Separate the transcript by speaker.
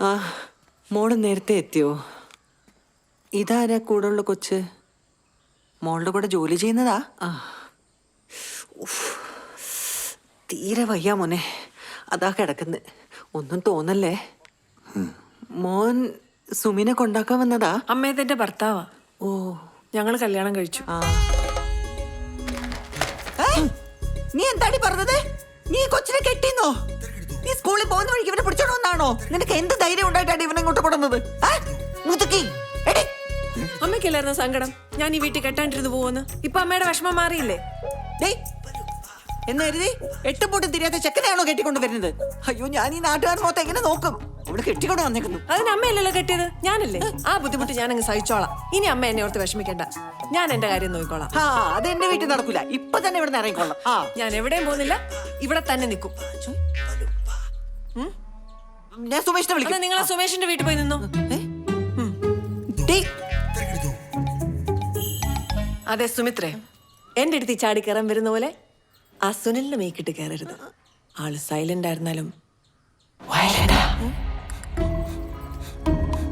Speaker 1: ആ മോൾ നേരത്തെ എത്തിയോ? ഇതാരാ കൂടെയുള്ള കൊച്ച്? മോളുടെ കൂടെ ജോലി ചെയ്യുന്നതാ? ആ. ഉഫ്. തീരെ വയ്യ മോനെ. അതാ കിടക്കുന്നത് ഒന്നും തോന്നല്ലേ? മോൻ സുമിനെ കൊണ്ടാക്കാൻ വന്നതാ?
Speaker 2: അമ്മേതന്റെ ഭർത്താവാ.
Speaker 1: ഓ.
Speaker 2: ഞങ്ങൾ കല്യാണം കഴിച്ചു.
Speaker 1: നീ എന്താടി പറഞ്ഞത്? നീ പിടിച്ചോണമെന്നാണോ നിനക്ക് എന്ത് ധൈര്യം ഉണ്ടായിട്ടാണ് ഇവനെ ഇങ്ങോട്ട് കൊടുന്നത്? മുതുക്കി. എടി.
Speaker 2: അമ്മയ്ക്കല്ലായിരുന്ന സങ്കടം? ഞാൻ ഈ വീട്ടിൽ കെട്ടാണ്ടിരുന്ന് പോവെന്ന്? ഇപ്പൊ അമ്മയുടെ വിഷമം മാറിയില്ലേ?
Speaker 1: ഡേയ്. എന്ന് കരുതി എട്ടും പൊട്ടും തിരിയാത്ത ചെക്കനെയാണോ കെട്ടിക്കൊണ്ട് വരുന്നത്? അയ്യോ ഞാൻ ഈ നാട്ടുകാർ മൊത്തം എങ്ങനെ നോക്കും? അവിടെ കെട്ടിക്കൊണ്ട് വന്നേക്കുന്നു.
Speaker 2: അതിന് അമ്മയല്ലല്ലോ കെട്ടിയത്? ഞാനല്ലേ? ആ ബുദ്ധിമുട്ട് ഞാനങ്ങ് അങ്ങ് സഹിച്ചോളാം. ഇനി അമ്മ എന്നെ ഓർത്ത് വിഷമിക്കണ്ട. ഞാൻ എന്റെ കാര്യം നോക്കിക്കോളാം.
Speaker 1: ആ അത് എന്റെ വീട്ടിൽ നടക്കൂല. ഇപ്പൊ തന്നെ ഇവിടെ നിറയിക്കോളാം
Speaker 2: ഞാൻ എവിടെയും പോകുന്നില്ല. ഇവിടെ തന്നെ നിൽക്കും.
Speaker 1: ഞാൻ സുമേഷിനെ വിളിക്കാം.
Speaker 2: നിങ്ങൾ സുമേഷിന്റെ വീട്ടിൽ പോയി നിന്നോ?
Speaker 1: ഏ? ഡേയ്.
Speaker 2: അതെ സുമിത്രേ. എന്റെ അടുത്ത് ഈ ചാടി കയറാൻ വരുന്ന പോലെ ആ സുനിലിനെ മേക്കിട്ട് കയറരുത്. ആൾ സൈലന്റ് ആയിരുന്നാലും.